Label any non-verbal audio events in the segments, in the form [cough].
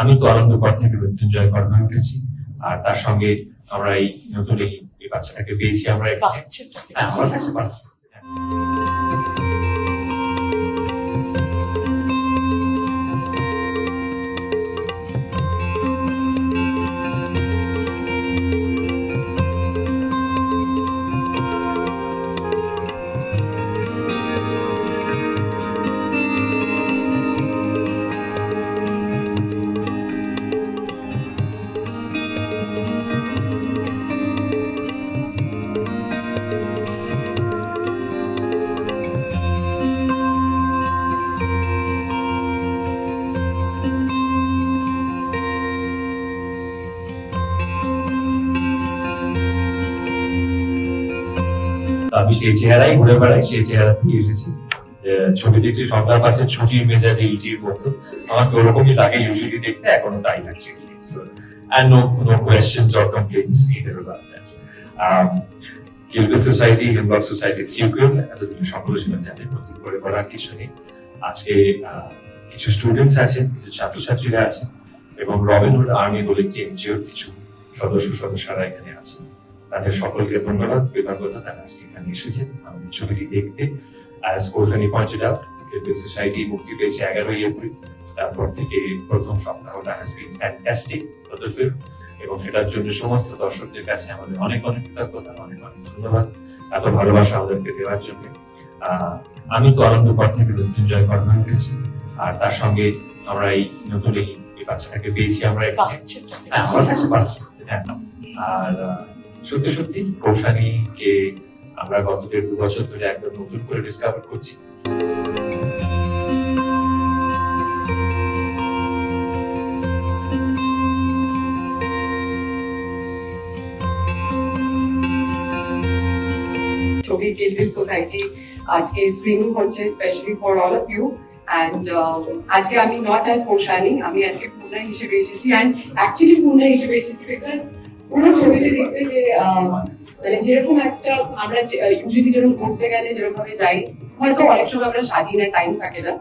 আমি তো আনন্দ কর থেকে মৃত্যুঞ্জয় কর উঠেছি আর তার সঙ্গে আমরা এই নতুন এই বাচ্চাটাকে পেয়েছি। আমরা আমার কাছে পাচ্ছি আমি সেই চেহারাই ঘুরে বেড়াই সেই চেহারা দিয়ে এসেছি। ছবিতে একটি সন্ধ্যার পাশে ছুটির মেজাজে ইটির মতো। আমার তো ওরকমই লাগে ইউজুয়ালি দেখতে এখনও তাই লাগছে। And no no questions or complaints either about that. Um, সকলে করে করার কিছু নেই। আজকে কিছু স্টুডেন্টস আছেন কিছু ছাত্রছাত্রীরা আছেন এবং রবিনহুড আর্মি বলে একটি এনজিওর কিছু সদস্য সদস্যরা এখানে আছেন। তাদের সকলকে ধন্যবাদ। কৃতজ্ঞতা তারা আজকে এখানে এসেছেন। আমাদের ছবিটি দেখতে অ্যাজ পয়েন্টেড আউট সোসাইটি মুক্তি পেয়েছে এগারোই এপ্রিল। তারপর থেকে প্রথম সপ্তাহটা হ্যাজ বিন ফ্যান্টাস্টিক এবং সেটার জন্য সমস্ত দর্শকদের কাছে আমাদের অনেক অনেক কৃতজ্ঞতা অনেক অনেক ধন্যবাদ। এত ভালোবাসা আমাদেরকে দেওয়ার জন্য। আহ, আমি তো আনন্দ কর থেকে মৃত্যুঞ্জয় কর হয়ে উঠেছি। আর তার সঙ্গে আমরা এই নতুন এই বাচ্চাটাকে পেয়েছি আমরা হ্যাঁ, আমার কাছে পাচ্ছি হ্যাঁ। আর সত্যি সত্যি? কৌশানীকে আমরা গত দেড় দু বছর ধরে একদম নতুন করে ডিসকাভার করছি। ছবি গিলবিল সোসাইটি আজকে স্ক্রিনিং হচ্ছে specially for all of you and আজকে আমি নট অ্যাজ পোশানি আমি আজকে পূর্ণা হিসেবে এসেছি অ্যান্ড অ্যাকচুয়ালি পূর্ণা হিসেবে এসেছি বিকজ পুরো ছবিতে দেখবে যে মানে যেরকম একটা আমরা ইউজুয়ালি যেরকম ঘুরতে গেলে যেরকম যাই হয়তো অনেক সময় আমরা সাজি না টাইম থাকে না।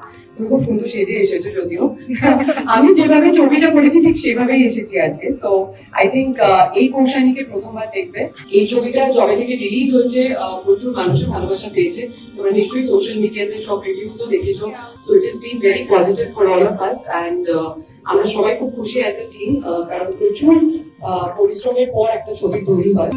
খুব সুন্দর সেজে এসেছ যদিও। [laughs] আমি যেভাবে ছবিটা করেছি ঠিক সেভাবেই এসেছি আজকে। সো আই থিঙ্ক এই কৌশানীকে প্রথমবার দেখবে। এই ছবিটা জবে থেকে রিলিজ আহ, প্রচুর মানুষের ভালোবাসা পেয়েছে। তোমরা নিশ্চয়ই সোশ্যাল মিডিয়াতে সব রিভিউজও দেখেছ। So it is been very positive for all of us and আমরা সবাই খুব খুশি অ্যাজ এ টিম কারণ প্রচুর পরিশ্রমের পর একটা ছবি তৈরি হয়।